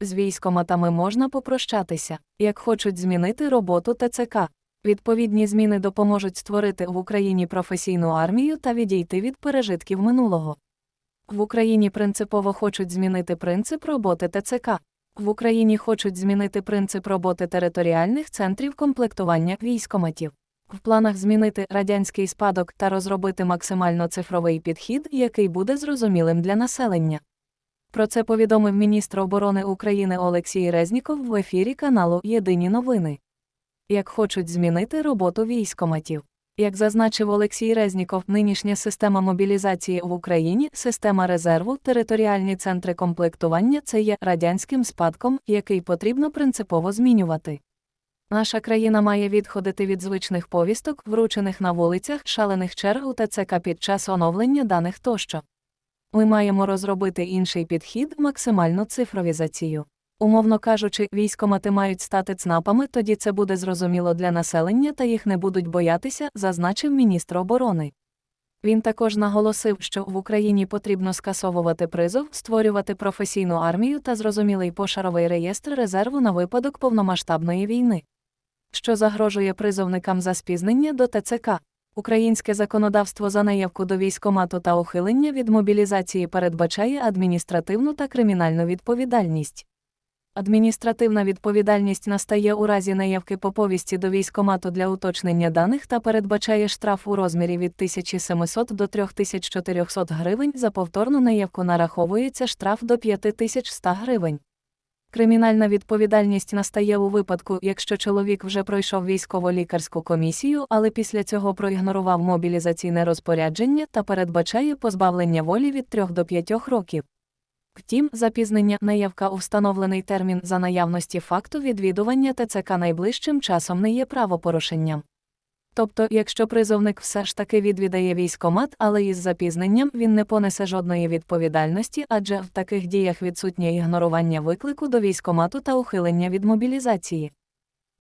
З військоматами можна попрощатися, як хочуть змінити роботу ТЦК. Відповідні зміни допоможуть створити в Україні професійну армію та відійти від пережитків минулого. В Україні принципово хочуть змінити принцип роботи ТЦК. В Україні хочуть змінити принцип роботи територіальних центрів комплектування військоматів. В планах змінити радянський спадок та розробити максимально цифровий підхід, який буде зрозумілим для населення. Про це повідомив міністр оборони України Олексій Резніков в ефірі каналу Єдині новини. Як хочуть змінити роботу військоматів. Як зазначив Олексій Резніков, нинішня система мобілізації в Україні, система резерву, територіальні центри комплектування це є радянським спадком, який потрібно принципово змінювати. Наша країна має відходити від звичних повісток, вручених на вулицях, шалених черг у ТЦК під час оновлення даних тощо. Ми маємо розробити інший підхід, максимальну цифровізацію. Умовно кажучи, військомати мають стати ЦНАПами, тоді це буде зрозуміло для населення та їх не будуть боятися, зазначив міністр оборони. Він також наголосив, що в Україні потрібно скасовувати призов, створювати професійну армію та зрозумілий пошаровий реєстр резерву на випадок повномасштабної війни. Що загрожує призовникам за спізнення до ТЦК. Українське законодавство за наявку до військомату та ухилення від мобілізації передбачає адміністративну та кримінальну відповідальність. Адміністративна відповідальність настає у разі наявки по повісті до військомату для уточнення даних та передбачає штраф у розмірі від 1700 до 3400 гривень. За повторну наявку нараховується штраф до 5100 гривень. Кримінальна відповідальність настає у випадку, якщо чоловік вже пройшов військово-лікарську комісію, але після цього проігнорував мобілізаційне розпорядження та передбачає позбавлення волі від 3 до 5 років. Втім, запізнення наявка у встановлений термін за наявності факту відвідування ТЦК найближчим часом не є правопорушенням. Тобто, якщо призовник все ж таки відвідає військомат, але із запізненням він не понесе жодної відповідальності, адже в таких діях відсутнє ігнорування виклику до військомату та ухилення від мобілізації.